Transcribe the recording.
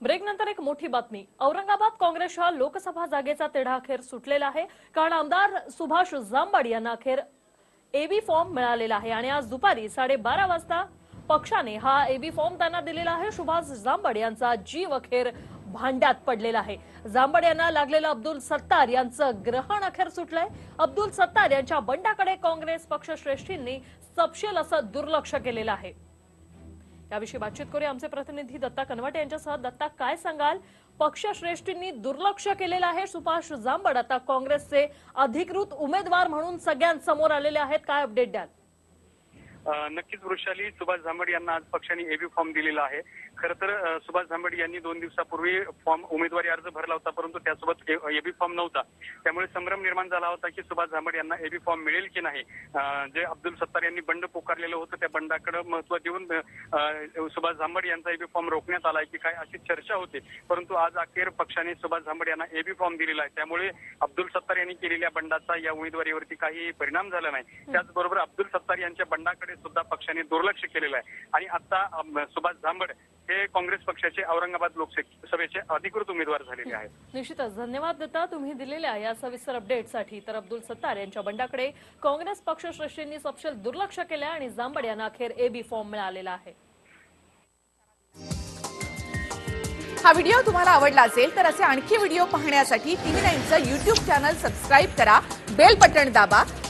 ब्रेकनंतर एक मोठी बातमी. औरंगाबाद काँग्रेसच्या लोकसभा जागेचा तिढा अखेर सुटलेला आहे. कारण आमदार सुभाष जांबाड यांना अखेर एबी फॉर्म मिळालेला आहे. आणि आज दुपारी साडेबारा वाजता पक्षाने हा एबी फॉर्म त्यांना दिलेला आहे. सुभाष जांबड यांचा जीव अखेर भांड्यात पडलेला आहे. जांबड यांना लागलेलं अब्दुल सत्तार यांचं ग्रहण अखेर सुटलंय. अब्दुल सत्तार यांच्या बंडाकडे काँग्रेस पक्षश्रेष्ठींनी सपशेल असं दुर्लक्ष केलेलं आहे. याविषयी बातचीत करूया. आमचे प्रतिनिधी दत्ता कनवटे यांच्यासह. दत्ता काय सांगाल? पक्षश्रेष्ठींनी दुर्लक्ष केलेलं आहे सुभाष जांबड आता काँग्रेसचे अधिकृत उमेदवार म्हणून सगळ्यांसमोर आलेले आहेत. काय अपडेट द्याल? नक्कीच वृषाली सुभाष झांबड यांना आज पक्षाने एबी फॉर्म दिलेला आहे. खरं तर सुभाष झांबड यांनी दोन दिवसापूर्वी फॉर्म उमेदवारी अर्ज भरला होता परंतु त्यासोबत एबी फॉर्म नव्हता. त्यामुळे संभ्रम निर्माण झाला होता की सुभाष झांबड यांना एबी फॉर्म मिळेल की नाही. जे अब्दुल सत्तार यांनी बंड पुकारलेलं होतं त्या बंडाकडे महत्त्व देऊन सुभाष झांबड यांचा एबी फॉर्म रोखण्यात आलाय की काय अशी चर्चा होती. परंतु आज अखेर पक्षाने सुभाष झांबड यांना एबी फॉर्म दिलेला आहे. त्यामुळे अब्दुल सत्तार यांनी केलेल्या बंडाचा या उमेदवारीवरती काही परिणाम झाला नाही. त्याचबरोबर अब्दुल सत्तार यांच्या बंडाकडे सुद्धा पक्षाने दुर्लक्ष केलेलं आहे. आणि आता सुभाष झांबड हे काँग्रेस पक्षाचे औरंगाबाद लोकसभेचे अधिकृत उमेदवार झालेले आहेत. निश्चितच. धन्यवाद दत्ता तुम्ही दिलेल्या या सविस्तर अपडेटसाठी तर अब्दुल सत्तार यांच्या बंडाकडे काँग्रेस पक्षश्रेष्ठींनी सपशेल दुर्लक्ष केलं आणि जांबड यांना अखेर एबी फॉर्म मिळालेला आहे. हा व्हिडिओ तुम्हाला आवडला असेल तर असे आणखी व्हिडिओ पाहण्यासाठी टीव्ही नाईनचं युट्यूब चॅनल सबस्क्राईब करा. बेल बटण दाबा.